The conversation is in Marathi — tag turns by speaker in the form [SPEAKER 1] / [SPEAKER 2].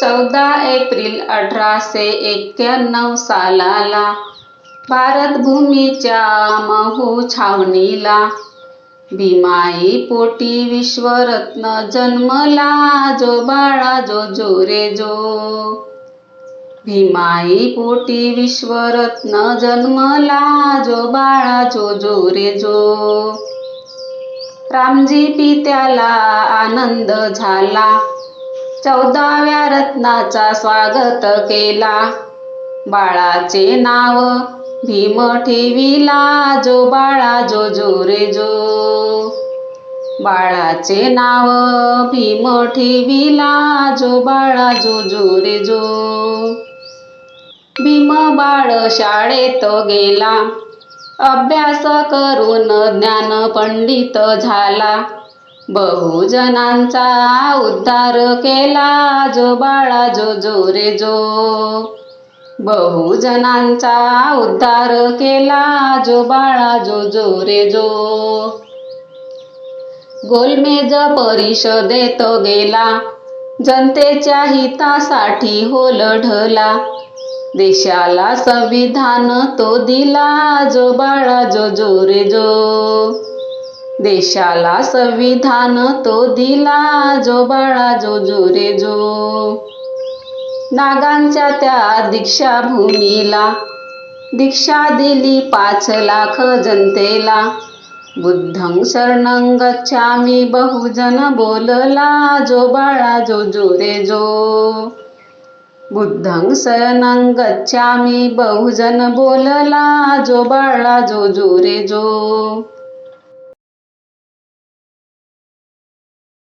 [SPEAKER 1] चौदा एप्रिल अठराशे एक्क्याण्णव सालाला भारतभूमीच्या महू छावणीला भीमाई पोटी विश्वरत्न जन्मला जो बाळा जो जो रे जो भीमाई पोटी विश्वरत्न जन्मला जो बाळा जो जो रे जो रामजी पित्याला आनंद झाला. चौदाव्या रत्नाचा स्वागत केला. बाळाचे नाव भीम ठेविला. जो बाळा जो जो रे जो. बाळाचे नाव भीम ठेविला. जो बाळा जो जो रे जो. भीम बाळ शाळेत गेला. अभ्यास करून ज्ञान पंडित झाला. बहुजनांचा उद्धार केला जो बाळा जो जो रे जो. बहुजनांचा उद्धार केला जो बाळा जो जो रे जो. गोलमेज परिषदेत गेला जनतेच्या हितासाठी हो लढला देशाला संविधान तो दिला जो बाळा जो जो रे जो. देशाला संविधान तो दिला जो बाळा जो जो रे जो नागांच्या त्या दीक्षाभूमीला. दीक्षा दिली पाच लाख जनतेला. बुद्धं शरणं गच्छामी बहुजन बोलला जो बाळा जो जो रे जो बुद्धं शरणं गच्छामी बहुजन बोलला जो बाळा जो जो रे जो